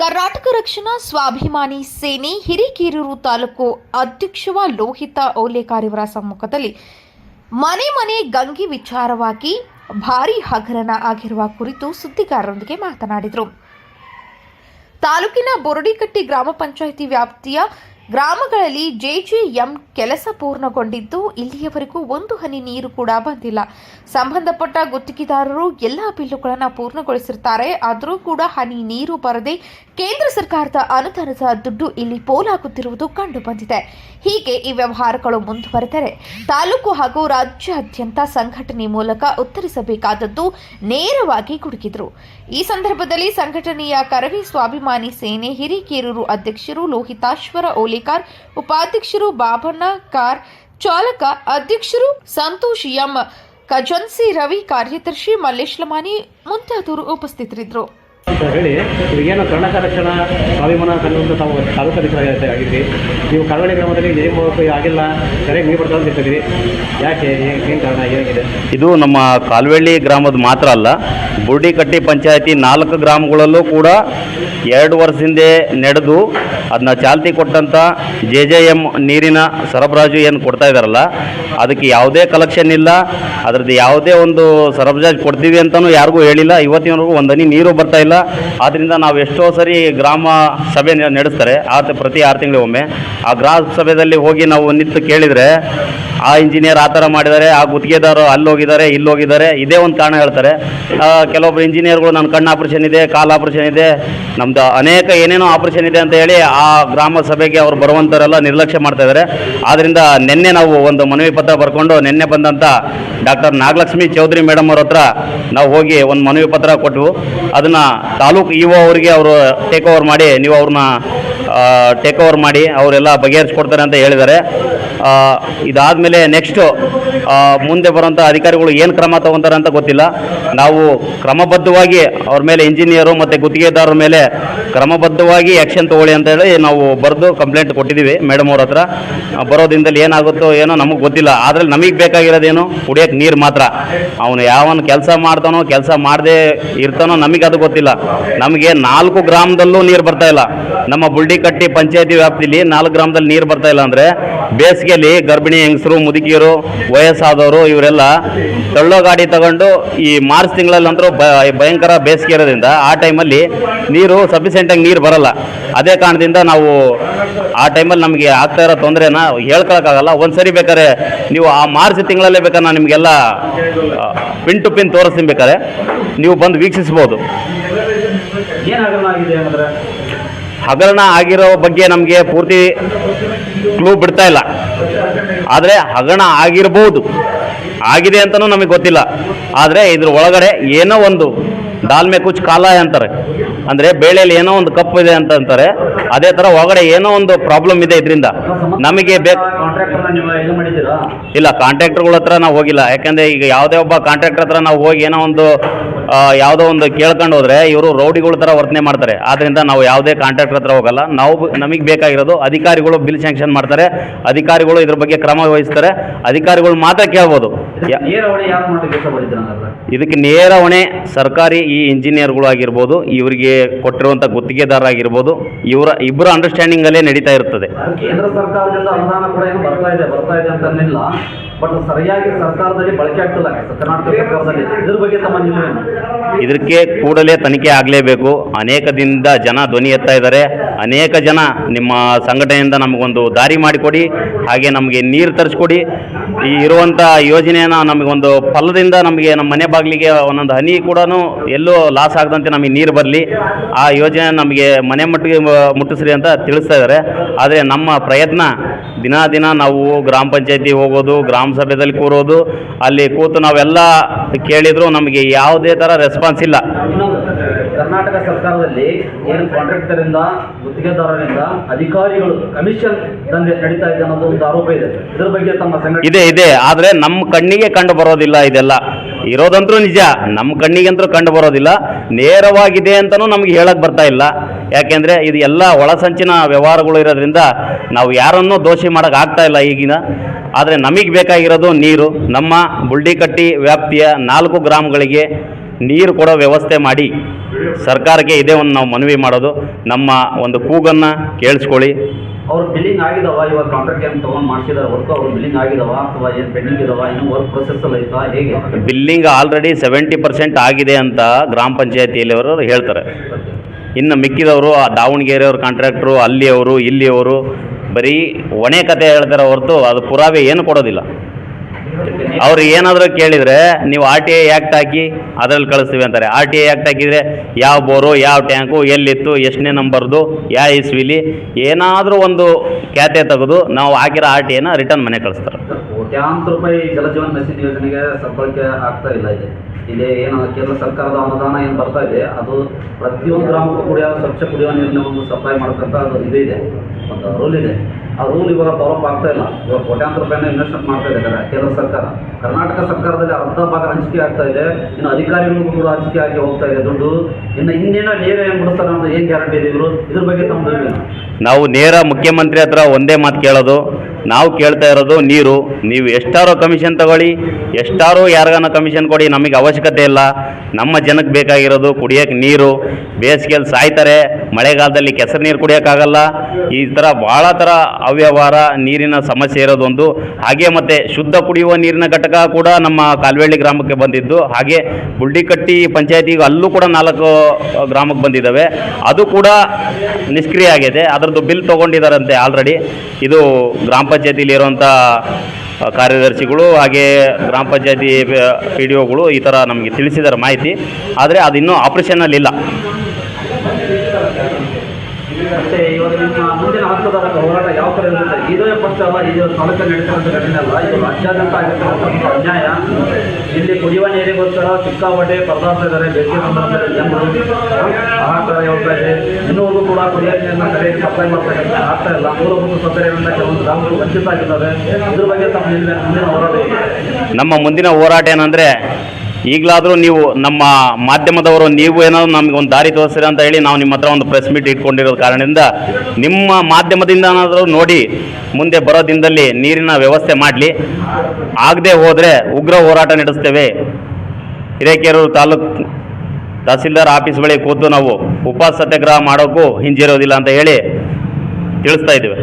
ಕರ್ನಾಟಕ ರಕ್ಷಣಾ ಸ್ವಾಭಿಮಾನಿ ಸೇನೆ ಹಿರೇಕೆರೂರು ತಾಲೂಕು ಅಧ್ಯಕ್ಷವ ಲೋಹಿತ ಇವರ ಸಮ್ಮುಖದಲ್ಲಿ ಮನೆ ಮನೆ ಗಂಗೆ ವಿಚಾರವಾಗಿ ಭಾರಿ ಹಗರಣ ಆಗಿರುವ ಕುರಿತು ಸುದ್ದಿಗಾರರೊಂದಿಗೆ ಮಾತನಾಡಿದರು. ತಾಲೂಕಿನ ಬೊರಡಿಕಟ್ಟಿ ಗ್ರಾಮ ಪಂಚಾಯಿತಿ ವ್ಯಾಪ್ತಿಯ ಗ್ರಾಮಗಳಲ್ಲಿ ಜೆಜೆಎಂ ಕೆಲಸ ಪೂರ್ಣಗೊಂಡಿದ್ದು, ಇಲ್ಲಿಯವರೆಗೂ ಒಂದು ಹನಿ ನೀರು ಕೂಡ ಬಂದಿಲ್ಲ. ಸಂಬಂಧಪಟ್ಟ ಗುತ್ತಿಗೆದಾರರು ಎಲ್ಲ ಬಿಲ್ಲುಗಳನ್ನು ಪೂರ್ಣಗೊಳಿಸಿರ್ತಾರೆ. ಆದರೂ ಕೂಡ ಹನಿ ನೀರು ಬರದೆ ಕೇಂದ್ರ ಸರ್ಕಾರದ ಅನುದಾನದ ದುಡ್ಡು ಇಲ್ಲಿ ಪೋಲಾಗುತ್ತಿರುವುದು ಕಂಡುಬಂದಿದೆ. ಹೀಗೆ ಈ ವ್ಯವಹಾರಗಳು ಮುಂದುವರೆದರೆ ತಾಲೂಕು ಹಾಗೂ ರಾಜ್ಯಾದ್ಯಂತ ಸಂಘಟನೆ ಮೂಲಕ ಉತ್ತರಿಸಬೇಕಾದದ್ದು ನೇರವಾಗಿ ಗುಡುಗಿದ್ರು. ಈ ಸಂದರ್ಭದಲ್ಲಿ ಸಂಘಟನೆಯ ಕರವಿ ಸ್ವಾಭಿಮಾನಿ ಸೇನೆ ಹಿರಿಕೇರೂರು ಅಧ್ಯಕ್ಷರು ಲೋಹಿತಾಶ್ವರ ಓಲೇಕಾರ್ ಉಪಾಧ್ಯಕ್ಷರು ಬಾಬಣ್ಣ, ಕಾರ್ ಚಾಲಕ ಅಧ್ಯಕ್ಷರು ಸಂತೋಷ್, ಎಂ ಖಜನ್ಸಿ ರವಿ, ಕಾರ್ಯದರ್ಶಿ ಮಲ್ಲೇಶ್ ಲಮಾನಿ ಮುಂತಾದವರು ಉಪಸ್ಥಿತರಿದ್ದರು. ಅಂತ ಹೇಳಿ ಇವಾಗೇನು ಕರ್ನಾಟಕ ರಕ್ಷಣಾ ಸ್ವಾಭಿಮಾನ ಸಂಘದಿಂದ ತಾವು ತಾಲೂಕು ಅಧಿಕಾರಿ ನೀವು ಕರಾವಳಿ ಗ್ರಾಮದಲ್ಲಿ ನೀರು ಮೂಲಕ ಆಗಿಲ್ಲ ಸರಿಯಾಗಿ ನೀರು ಬರ್ತಾ ಇರ್ತೀವಿ ಯಾಕೆ ಏನು ಕಾರಣ, ಏನಾಗಿದೆ? ಇದು ನಮ್ಮ ಕಾಲ್ವೆಳ್ಳಿ ಗ್ರಾಮದ ಮಾತ್ರ ಅಲ್ಲ, ಬುರ್ಡಿಕಟ್ಟಿ ಪಂಚಾಯತಿ ನಾಲ್ಕು ಗ್ರಾಮಗಳಲ್ಲೂ ಕೂಡ ಎರಡು ಹಿಂದೆ ನಡೆದು ಅದನ್ನ ಚಾಲ್ತಿ ಕೊಟ್ಟಂಥ ಜೆ ಜೆ ಎಂ ನೀರಿನ ಸರಬರಾಜು ಏನು ಕೊಡ್ತಾ ಇದ್ದಾರಲ್ಲ, ಅದಕ್ಕೆ ಯಾವುದೇ ಕಲೆಕ್ಷನ್ ಇಲ್ಲ, ಅದರದ್ದು ಯಾವುದೇ ಒಂದು ಸರಬರಾಜು ಕೊಡ್ತೀವಿ ಅಂತಲೂ ಯಾರಿಗೂ ಹೇಳಿಲ್ಲ, ಇವತ್ತಿನವರೆಗೂ ಒಂದನಿ ನೀರು ಬರ್ತಾ ಇಲ್ಲ ಆದ್ದರಿಂದ ನಾವು ಎಷ್ಟೋ ಸರಿ ಗ್ರಾಮ ಸಭೆ ನಡೆಸ್ತಾರೆ. ಆತ ಪ್ರತಿ ಆರು ತಿಂಗಳಿಗೊಮ್ಮೆ ಆ ಗ್ರಾಮ ಸಭೆಯಲ್ಲಿ ಹೋಗಿ ನಾವು ನಿಂತು ಕೇಳಿದರೆ, ಆ ಇಂಜಿನಿಯರ್ ಆ ಥರ ಮಾಡಿದ್ದಾರೆ, ಆ ಗುತ್ತಿಗೆದಾರರು ಅಲ್ಲಿ ಇಲ್ಲೋಗಿದ್ದಾರೆ, ಇದೇ ಒಂದು ಕಾರಣ ಹೇಳ್ತಾರೆ. ಕೆಲವೊಬ್ಬರು ಇಂಜಿನಿಯರ್ಗಳು ನನ್ನ ಕಣ್ಣು ಆಪ್ರೇಷನ್ ಇದೆ, ಕಾಲು ಆಪ್ರೇಷನ್ ಇದೆ, ನಮ್ದು ಅನೇಕ ಏನೇನೋ ಆಪ್ರೇಷನ್ ಇದೆ ಅಂತ ಹೇಳಿ ಆ ಗ್ರಾಮ ಸಭೆಗೆ ಅವರು ಬರುವಂಥವರೆಲ್ಲ ನಿರ್ಲಕ್ಷ್ಯ ಮಾಡ್ತಾ ಇದ್ದಾರೆ. ಆದ್ದರಿಂದ ನಿನ್ನೆ ನಾವು ಒಂದು ಮನವಿ ಪತ್ರ ಬರ್ಕೊಂಡು, ನಿನ್ನೆ ಬಂದಂಥ ಡಾಕ್ಟರ್ ನಾಗಲಕ್ಷ್ಮಿ ಚೌಧರಿ ಮೇಡಮ್ ಅವ್ರ ಹತ್ರ ನಾವು ಹೋಗಿ ಒಂದು ಮನವಿ ಪತ್ರ ಕೊಟ್ಟು ಅದನ್ನು ತಾಲೂಕು ಇ ಅವರಿಗೆ ಅವರು ಟೇಕ್ ಓವರ್ ಮಾಡಿ, ನೀವು ಅವ್ರನ್ನ ಟೇಕ್ ಓವರ್ ಮಾಡಿ, ಅವರೆಲ್ಲ ಬಗೆಹರಿಸ್ಕೊಡ್ತಾರೆ ಅಂತ ಹೇಳಿದ್ದಾರೆ. ಇದಾದಮೇಲೆ ನೆಕ್ಸ್ಟು ಮುಂದೆ ಬರುವಂಥ ಅಧಿಕಾರಿಗಳು ಏನು ಕ್ರಮ ತಗೊಂತಾರೆ ಅಂತ ಗೊತ್ತಿಲ್ಲ. ನಾವು ಕ್ರಮಬದ್ಧವಾಗಿ ಅವ್ರ ಮೇಲೆ ಇಂಜಿನಿಯರು ಮತ್ತು ಗುತ್ತಿಗೆದಾರರ ಮೇಲೆ ಕ್ರಮಬದ್ಧವಾಗಿ ಆ್ಯಕ್ಷನ್ ತಗೊಳ್ಳಿ ಅಂತ ಹೇಳಿ ನಾವು ಬರೆದು ಕಂಪ್ಲೇಂಟ್ ಕೊಟ್ಟಿದ್ದೀವಿ ಮೇಡಮ್ ಅವ್ರ ಹತ್ರ. ಆ, ಬರೋ ದಿನದಲ್ಲಿ ಏನಾಗುತ್ತೋ ಏನೋ ನಮಗೆ ಗೊತ್ತಿಲ್ಲ. ಆದರೆ ನಮಗೆ ಬೇಕಾಗಿರೋದೇನು? ಕುಡಿಯೋಕ್ಕೆ ನೀರು ಮಾತ್ರ. ಅವನು ಯಾವನು ಕೆಲಸ ಮಾಡ್ತಾನೋ ಕೆಲಸ ಮಾಡದೆ ಇರ್ತಾನೋ ನಮಗೆ ಅದು ಗೊತ್ತಿಲ್ಲ. ನಮಗೆ ನಾಲ್ಕು ಗ್ರಾಮದಲ್ಲೂ ನೀರು ಬರ್ತಾ ಇಲ್ಲ. ನಮ್ಮ ಬುಲ್ಡಿಕಟ್ಟಿ ಪಂಚಾಯತಿ ವ್ಯಾಪ್ತಿಲಿ ನಾಲ್ಕು ಗ್ರಾಮದಲ್ಲಿ ನೀರು ಬರ್ತಾ ಇಲ್ಲ ಅಂದರೆ ಬೇಸಿಗೆಯಲ್ಲಿ ಗರ್ಭಿಣಿ ಹೆಂಗಸರು ಮುದುಕಿಯರು ವಯಸ್ಸಾದವರು ಇವರೆಲ್ಲ ತಳ್ಳೋ ಗಾಡಿ ತಗೊಂಡು ಈ ಮಾರ್ಚ್ ತಿಂಗಳಲ್ಲಿ ಅಂದರೂ ಭಯಂಕರ ಬೇಸಿಗೆ ಇರೋದ್ರಿಂದ ಆ ಟೈಮಲ್ಲಿ ನೀರು ಸಫಿಷಿಯೆಂಟಾಗಿ ನೀರು ಬರಲ್ಲ. ಅದೇ ಕಾರಣದಿಂದ ನಾವು ಆ ಟೈಮಲ್ಲಿ ನಮಗೆ ಆಗ್ತಾ ಇರೋ ತೊಂದರೆನ ಹೇಳ್ಕೊಳಕ್ಕಾಗಲ್ಲ. ಒಂದು ಸರಿ ಬೇಕಾದ್ರೆ ನೀವು ಆ ಮಾರ್ಚ್ ತಿಂಗಳಲ್ಲೇ ಬೇಕಾದ್ರೆ ನಾನು ನಿಮಗೆಲ್ಲ ಪಿನ್ ಟು ಪಿನ್ ತೋರಿಸ್ತೀನಿ ಬೇಕಾದ್ರೆ. ನೀವು ಬಂದು ವೀಕ್ಷಿಸ್ಬೋದು. ಹಗರಣ ಆಗಿರೋ ಬಗ್ಗೆ ನಮಗೆ ಪೂರ್ತಿ ಕ್ಲೂ ಬಿಡ್ತಾ ಇಲ್ಲ. ಆದರೆ ಹಗಣ ಆಗಿರ್ಬೋದು. ಆಗಿದೆ ಅಂತಲೂ ನಮಗೆ ಗೊತ್ತಿಲ್ಲ. ಆದರೆ ಇದ್ರ ಒಳಗಡೆ ಏನೋ ಒಂದು ದಾಲ್ಮೆ ಕುಚ್ ಕಾಲ ಅಂತಾರೆ. ಅಂದರೆ ಬೇಳೆಯಲ್ಲಿ ಏನೋ ಒಂದು ಕಪ್ಪು ಇದೆ ಅಂತ ಅಂತಾರೆ. ಅದೇ ಥರ ಒಳಗಡೆ ಏನೋ ಒಂದು ಪ್ರಾಬ್ಲಮ್ ಇದೆ ಇದರಿಂದ. ನಮಗೆ ಬೇಕು ಇಲ್ಲ ಕಾಂಟ್ರಾಕ್ಟರ್ಗಳ ಹತ್ರ ನಾವು ಹೋಗಿಲ್ಲ. ಯಾಕಂದರೆ ಈಗ ಯಾವುದೇ ಒಬ್ಬ ಕಾಂಟ್ರಾಕ್ಟರ್ ಹತ್ರ ನಾವು ಹೋಗಿ ಏನೋ ಒಂದು ಯಾವುದೋ ಒಂದು ಕೇಳ್ಕೊಂಡು ಹೋದ್ರೆ ಇವರು ರೌಡಿಗಳ ಥರ ವರ್ತನೆ ಮಾಡ್ತಾರೆ. ಆದ್ದರಿಂದ ನಾವು ಯಾವುದೇ ಕಾಂಟ್ರಾಕ್ಟರ್ ಹತ್ರ ಹೋಗಲ್ಲ. ನಾವು ನಮಗೆ ಬೇಕಾಗಿರೋದು ಅಧಿಕಾರಿಗಳು ಬಿಲ್ ಸ್ಯಾಂಕ್ಷನ್ ಮಾಡ್ತಾರೆ. ಅಧಿಕಾರಿಗಳು ಇದ್ರ ಬಗ್ಗೆ ಕ್ರಮ ವಹಿಸ್ತಾರೆ. ಅಧಿಕಾರಿಗಳು ಮಾತ್ರ ಕೇಳ್ಬೋದು. ಇದಕ್ಕೆ ನೇರ ಹೊಣೆ ಸರ್ಕಾರಿ ಈ ಇಂಜಿನಿಯರ್ಗಳು ಆಗಿರ್ಬೋದು ಇವರಿಗೆ ಕೊಟ್ಟಿರುವಂಥ ಗುತ್ತಿಗೆದಾರ ಆಗಿರ್ಬೋದು ಇವರ ಇಬ್ಬರ ಅಂಡರ್ಸ್ಟ್ಯಾಂಡಿಂಗಲ್ಲೇ ನಡೀತಾ ಇರ್ತದೆ. ಕೇಂದ್ರ ಸರ್ಕಾರದಿಂದ ಅನುದಾನ ಕೂಡ ಏನು ಬರ್ತಾ ಇದೆ ಬರ್ತಾ ಇದೆ ಅಂತನಿಲ್ಲ ಬಟ್ ಸರಿಯಾಗಿ ಸರ್ಕಾರದಲ್ಲಿ ಬಳಕೆ ಆಗ್ತಿಲ್ಲ ಕರ್ನಾಟಕ ಸರ್ಕಾರದಲ್ಲಿ. ಇದ್ರ ಬಗ್ಗೆ ತಮ್ಮ ನಿಲುವೇನು? ಇದಕ್ಕೆ ಕೂಡಲೇ ತನಿಖೆ ಆಗಲೇಬೇಕು. ಅನೇಕ ದಿನದಿಂದ ಜನ ಧ್ವನಿ ಎತ್ತಾ ಇದ್ದಾರೆ. ಅನೇಕ ಜನ ನಿಮ್ಮ ಸಂಘಟನೆಯಿಂದ ನಮಗೊಂದು ದಾರಿ ಮಾಡಿಕೊಡಿ. ಹಾಗೆ ನಮಗೆ ನೀರು ತರಿಸ್ಕೊಡಿ. ಈ ಇರುವಂಥ ಯೋಜನೆಯನ್ನು ನಮಗೊಂದು ಫಲದಿಂದ ನಮಗೆ ನಮ್ಮ ಮನೆ ಬಾಗಿಲಿಗೆ ಒಂದೊಂದು ಹನಿ ಕೂಡ ಎಲ್ಲೂ ಲಾಸ್ ಆಗದಂತೆ ನಮಗೆ ನೀರು ಬರಲಿ. ಆ ಯೋಜನೆ ನಮಗೆ ಮನೆ ಮಟ್ಟಿಗೆ ಮುಟ್ಟಿಸ್ರಿ ಅಂತ ತಿಳಿಸ್ತಾ ಇದ್ದಾರೆ ಆದರೆ ನಮ್ಮ ಪ್ರಯತ್ನ ದಿನ ದಿನ ನಾವು ಗ್ರಾಮ ಪಂಚಾಯತಿ ಹೋಗೋದು, ಗ್ರಾಮ ಸಭೆದಲ್ಲಿ ಕೂರೋದು, ಅಲ್ಲಿ ಕೂತು ನಾವೆಲ್ಲ ಕೇಳಿದ್ರು ನಮಗೆ ಯಾವುದೇ ಥರ ರೆಸ್ಪಾನ್ಸ್ ಇಲ್ಲ. ಕರ್ನಾಟಕ ಸರ್ಕಾರದಲ್ಲಿ ಏನು ಕಾಂಟ್ರಾಕ್ಟರಿಂದ ಗುತ್ತಿಗೆದಾರರಿಂದ, ಅಧಿಕಾರಿಗಳು ಕಮಿಷನ್ ದಂಧೆ ನಡೀತಾ ಇದೆ ಅನ್ನೋದು ಒಂದು ಆರೋಪ ಇದೆ. ಇದರ ಬಗ್ಗೆ ತಮ್ಮ ಸಂಘಟನೆ ಇದೆ ಇದೆ. ಆದರೆ ನಮ್ಮ ಕಣ್ಣಿಗೆ ಕಂಡು ಬರೋದಿಲ್ಲ ಇದೆಲ್ಲ. ಇರೋದಂತೂ ನಿಜ. ನಮ್ಮ ಕಣ್ಣಿಗಂತೂ ಕಂಡು ಬರೋದಿಲ್ಲ. ನೇರವಾಗಿದೆ ಅಂತಲೂ ನಮಗೆ ಹೇಳಕ್ಕೆ ಬರ್ತಾ ಇಲ್ಲ. ಯಾಕೆಂದರೆ ಇದು ಎಲ್ಲ ಒಳಸಂಚಿನ ವ್ಯವಹಾರಗಳು ಇರೋದ್ರಿಂದ ನಾವು ಯಾರನ್ನೂ ದೋಷಿ ಮಾಡೋಕ್ಕಾಗ್ತಾ ಇಲ್ಲ ಈಗಿನ. ಆದರೆ ನಮಗೆ ಬೇಕಾಗಿರೋದು ನೀರು. ನಮ್ಮ ಬುಲ್ಡಿಕಟ್ಟಿ ವ್ಯಾಪ್ತಿಯ ನಾಲ್ಕು ಗ್ರಾಮಗಳಿಗೆ ನೀರು ಕೊಡೋ ವ್ಯವಸ್ಥೆ ಮಾಡಿ. ಸರ್ಕಾರಕ್ಕೆ ಇದೇ ಒಂದು ನಾವು ಮನವಿ ಮಾಡೋದು. ನಮ್ಮ ಒಂದು ಕೂಗನ್ನು ಕೇಳಿಸ್ಕೊಳ್ಳಿ. ಅವ್ರ ಬಿಲ್ಲಿಂಗ್ ಆಗಿದಾವ ಇವಾಗ ಕಾಂಟ್ರಾಕ್ಟ್ ಏನು ತೊಗೊಂಡು ಮಾಡ್ತಿದ್ದಾರೆ ವರ್ಕ್ ಅವ್ರ ಬಿಲ್ಲಿಂಗ್ ಆಗಿದಾವ ಅಥವಾ ಏನು ಪೆಂಡಿಂಗ್ ಇದಾವ ಇನ್ನೂ ವರ್ಕ್ ಪ್ರೊಸೆಸ್ ಅಲ್ಲಿ ಐತಾ ಹೇಗೆ? ಬಿಲ್ಲಿಂಗ್ ಆಲ್ರೆಡಿ ಸೆವೆಂಟಿ ಪರ್ಸೆಂಟ್ ಆಗಿದೆ ಅಂತ ಗ್ರಾಮ ಪಂಚಾಯತಿಯಲ್ಲಿವರು ಹೇಳ್ತಾರೆ. ಇನ್ನು ಮಿಕ್ಕಿದವರು ಆ ದಾವಣಗೆರೆಯವ್ರ ಕಾಂಟ್ರಾಕ್ಟ್ರು ಅಲ್ಲಿಯವರು ಇಲ್ಲಿಯವರು ಬರೀ ಒಣೆ ಕತೆ ಹೇಳ್ತಾರೆ ಹೊರತು ಅದು ಪುರಾವೆ ಏನು ಕೊಡೋದಿಲ್ಲ. ಅವ್ರು ಏನಾದರೂ ಕೇಳಿದರೆ ನೀವು ಆರ್ ಟಿ ಐ ಆ್ಯಕ್ಟ್ ಹಾಕಿ ಅದರಲ್ಲಿ ಕಳಿಸ್ತೀವಿ ಅಂತಾರೆ. ಆರ್ ಟಿ ಐ ಆ್ಯಕ್ಟ್ ಹಾಕಿದರೆ ಯಾವ ಬೋರು, ಯಾವ ಟ್ಯಾಂಕು, ಎಲ್ಲಿತ್ತು, ಎಷ್ಟನೇ ನಂಬರ್ದು, ಯಾವ ಇಸ್ವಿಲಿ ಏನಾದರೂ ಒಂದು ಖ್ಯಾತೆ ತೆಗೆದು ನಾವು ಹಾಕಿರೋ ಆರ್ ಟಿ ಐನ ರಿಟರ್ನ್ ಮನೆ ಕಳಿಸ್ತಾರೆ. ಕೋಟ್ಯಾಂತರ ರೂಪಾಯಿ ಜಲಜೀವನ್ ಮಿಷನ್ ಯೋಜನೆಗೆ ಸದ್ಬಳಕೆ ಆಗ್ತಾ ಇಲ್ಲ ಇದೆ ಇಲ್ಲಿ ಏನು, ಕೇಂದ್ರ ಸರ್ಕಾರದ ಅನುದಾನ ಏನು ಬರ್ತಾ ಇದೆ, ಅದು ಪ್ರತಿಯೊಂದು ಗ್ರಾಮಕ್ಕೂ ಕುಡಿಯೋ, ಸ್ವಚ್ಛ ಕುಡಿಯುವ ನೀರಿನ ಒಂದು ಸಪ್ಲೈ ಮಾಡ್ತಕ್ಕಂಥ ಅದು ಇದು ಇದೆ. ಒಂದು ರೂಲ್ ಇದೆ. ಆ ರೂಲ್ ಇವಾಗ ಡೆವಲಪ್ ಆಗ್ತಾ ಇಲ್ಲ. ಇವಾಗ ಕೋಟ್ಯಾಂತರ ರೂಪಾಯಿನ ಇನ್ವೆಸ್ಟ್ಮೆಂಟ್ ಮಾಡ್ತಾ ಇದ್ದಾರೆ ಕೇಂದ್ರ ಸರ್ಕಾರ. ಕರ್ನಾಟಕ ಸರ್ಕಾರದಲ್ಲಿ ಅರ್ಧ ಭಾಗ ಹಂಚಿಕೆ ಆಗ್ತಾ ಇದೆ. ಇನ್ನು ಅಧಿಕಾರಿಗಳಿಗೂ ಕೂಡ ಹಂಚಿಕೆ ಆಗಿ ಹೋಗ್ತಾ ಇದೆ ದುಡ್ಡು. ಇನ್ನು ಇನ್ನೇನೋ ನೇರ ಏನು ಬಿಡಿಸ್ತಾರೆ ಅಂತ ಏನು ಗ್ಯಾರಂಟಿ ಇದೆ ಇವರು? ಇದ್ರ ಬಗ್ಗೆ ತಮ್ಮ ಏನು ನಾವು ನೇರ ಮುಖ್ಯಮಂತ್ರಿ ಹತ್ರ ಒಂದೇ ಮಾತು ಕೇಳೋದು. ನಾವು ಕೇಳ್ತಾ ಇರೋದು ನೀರು. ನೀವು ಎಷ್ಟಾರೋ ಕಮಿಷನ್ ತಗೊಳ್ಳಿ, ಎಷ್ಟಾರೋ ಯಾರಿಗಾನ ಕಮಿಷನ್ ಕೊಡಿ, ನಮಗೆ ಅವಶ್ಯಕತೆ ಇಲ್ಲ. ನಮ್ಮ ಜನಕ್ಕೆ ಬೇಕಾಗಿರೋದು ಕುಡಿಯೋಕ್ಕೆ ನೀರು. ಬೇಸಿಗೆಯಲ್ಲಿ ಸಾಯ್ತಾರೆ, ಮಳೆಗಾಲದಲ್ಲಿ ಕೆಸರು ನೀರು ಕುಡಿಯೋಕ್ಕಾಗಲ್ಲ. ಈ ಥರ ಭಾಳ ಥರ ಅವ್ಯವಹಾರ, ನೀರಿನ ಸಮಸ್ಯೆ ಇರೋದೊಂದು ಹಾಗೆ ಮತ್ತು ಶುದ್ಧ ಕುಡಿಯುವ ನೀರಿನ ಘಟಕ ಕೂಡ ನಮ್ಮ ಕಾಲ್ವೆಳ್ಳಿ ಗ್ರಾಮಕ್ಕೆ ಬಂದಿದ್ದು. ಹಾಗೆ ಬುಲ್ಡಿಕಟ್ಟಿ ಪಂಚಾಯತಿಗೆ ಅಲ್ಲೂ ಕೂಡ ನಾಲ್ಕು ಗ್ರಾಮಕ್ಕೆ ಬಂದಿದ್ದಾವೆ. ಅದು ಕೂಡ ನಿಷ್ಕ್ರಿಯ ಆಗಿದೆ. ಅದರದ್ದು ಬಿಲ್ ತೊಗೊಂಡಿದ್ದಾರಂತೆ ಆಲ್ರೆಡಿ ಇದು ಗ್ರಾಮ ಪಂಚಾಯತಿಲಿ ಇರುವಂಥ ಕಾರ್ಯದರ್ಶಿಗಳು ಹಾಗೆ ಗ್ರಾಮ ಪಂಚಾಯತಿ ಪಿ ಡಿ ಒಗಳು ಈ ಥರ ನಮಗೆ ತಿಳಿಸಿದ್ದಾರೆ ಮಾಹಿತಿ. ಆದರೆ ಅದು ಇನ್ನೂ ಹೋರಾಟ ಯಾವ ಇಲ್ಲಿ ಕುಡಿಯುವ ನೀರಿಗೋಸ್ಕರ ಸಿಕ್ಕಾಪಟ್ಟೆ ಪದಾರ್ಥ ಇದ್ದಾರೆ ಸಂದರ್ಭದಲ್ಲಿ ಜನರು ಹಾಹಾಕಾರ ಹೋಗ್ತಾ ಇದೆ. ಇನ್ನೂ ಕೂಡ ಕುಡಿಯೋ ನೀರನ್ನ ಕಡೆ ಸಪ್ಲೈ ಮಾಡ್ತಕ್ಕಂಥ ಆಗ್ತಾ ಇಲ್ಲ. ಮೂಲಭೂತ ಸೌಕರ್ಯಗಳಿಂದ ಕೆಲವೊಂದು ಗ್ರಾಮಗಳು ವಂಚಿತ ಆಗಿದ್ದಾರೆ ಇದ್ರ ಬಗ್ಗೆ ತಮ್ಮ ಮುಂದಿನ ಹೋರಾಟ ನಮ್ಮ ಮುಂದಿನ ಹೋರಾಟ ಏನಂದರೆ ಈಗಲಾದರೂ ನೀವು ನಮ್ಮ ಮಾಧ್ಯಮದವರು, ನೀವು ಏನಾದರೂ ನಮಗೆ ಒಂದು ದಾರಿ ತೋರಿಸ್ತೀರ ಅಂತ ಹೇಳಿ ನಾವು ನಿಮ್ಮ ಹತ್ರ ಒಂದು ಪ್ರೆಸ್ ಮೀಟ್ ಇಟ್ಕೊಂಡಿರೋ ಕಾರಣದಿಂದ ನಿಮ್ಮ ಮಾಧ್ಯಮದಿಂದ ಏನಾದರೂ ನೋಡಿ ಮುಂದೆ ಬರೋ ದಿನದಲ್ಲಿ ನೀರಿನ ವ್ಯವಸ್ಥೆ ಮಾಡಲಿ. ಆಗದೆ ಹೋದರೆ ಉಗ್ರ ಹೋರಾಟ ನಡೆಸ್ತೇವೆ. ಹಿರೇಕೆರೂರು ತಾಲೂಕು ತಹಸೀಲ್ದಾರ್ ಆಫೀಸ್ ಬಳಿ ಕೂತು ನಾವು ಉಪವಾಸ ಸತ್ಯಾಗ್ರಹ ಮಾಡೋಕ್ಕೂ ಹಿಂಜಿರೋದಿಲ್ಲ ಅಂತ ಹೇಳಿ ತಿಳಿಸ್ತಾ ಇದ್ದೇವೆ.